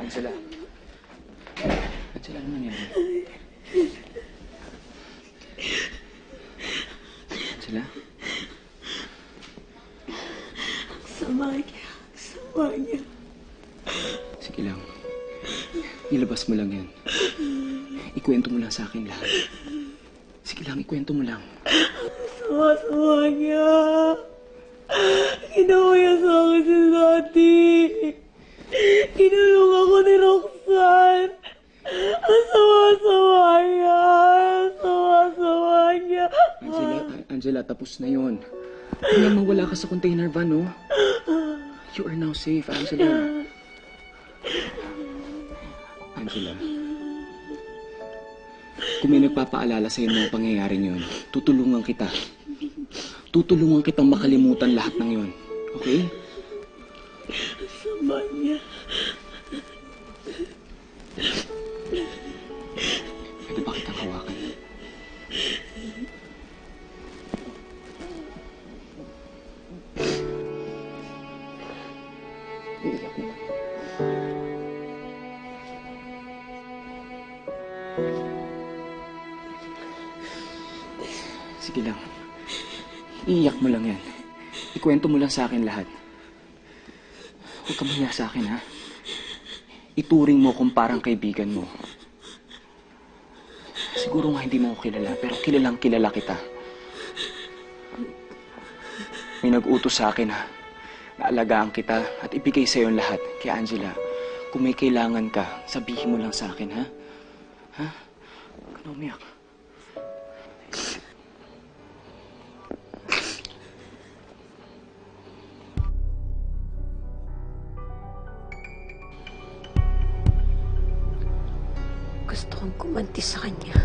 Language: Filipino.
Angela. Angela, ano nangyari? Angela? Sama niya. Sama niya. Sige lang. Ilabas mo lang yan. Ikwento mo lang sa akin lahat. Sige lang, ikwento mo lang. Sama-sama niya. Ginawa niya sa akin si Dati. Kinulong ako ni Roxanne. Ang sama-sama niya. Ang sama-sama niya. Angela, Angela, tapos na yon. Kaya mawala ka sa container van, no? You are now safe, Angela. Angela. Kung may nagpapaalala sa iyo ng mga pangyayaring yun, tutulungan kita. Tutulungan kitang makalimutan lahat ng yun. Okay? Sama niya. Iiyak na. Sige lang. Iiyak mo lang yan. Ikwento mo lang sa akin lahat. Huwag ka mahiya sa akin, ha? Ituring mo kung parang kaibigan mo. Siguro nga hindi mo ako kilala, pero kilalang kilala kita. May nag-utos sa akin ha, na alagaan kita at ibigay sa ang lahat. Kaya Angela, kung may kailangan ka, sabihin mo lang sa akin ha. Ha? Huwag ka umiyak. Gusto kong kumanti sa kanya.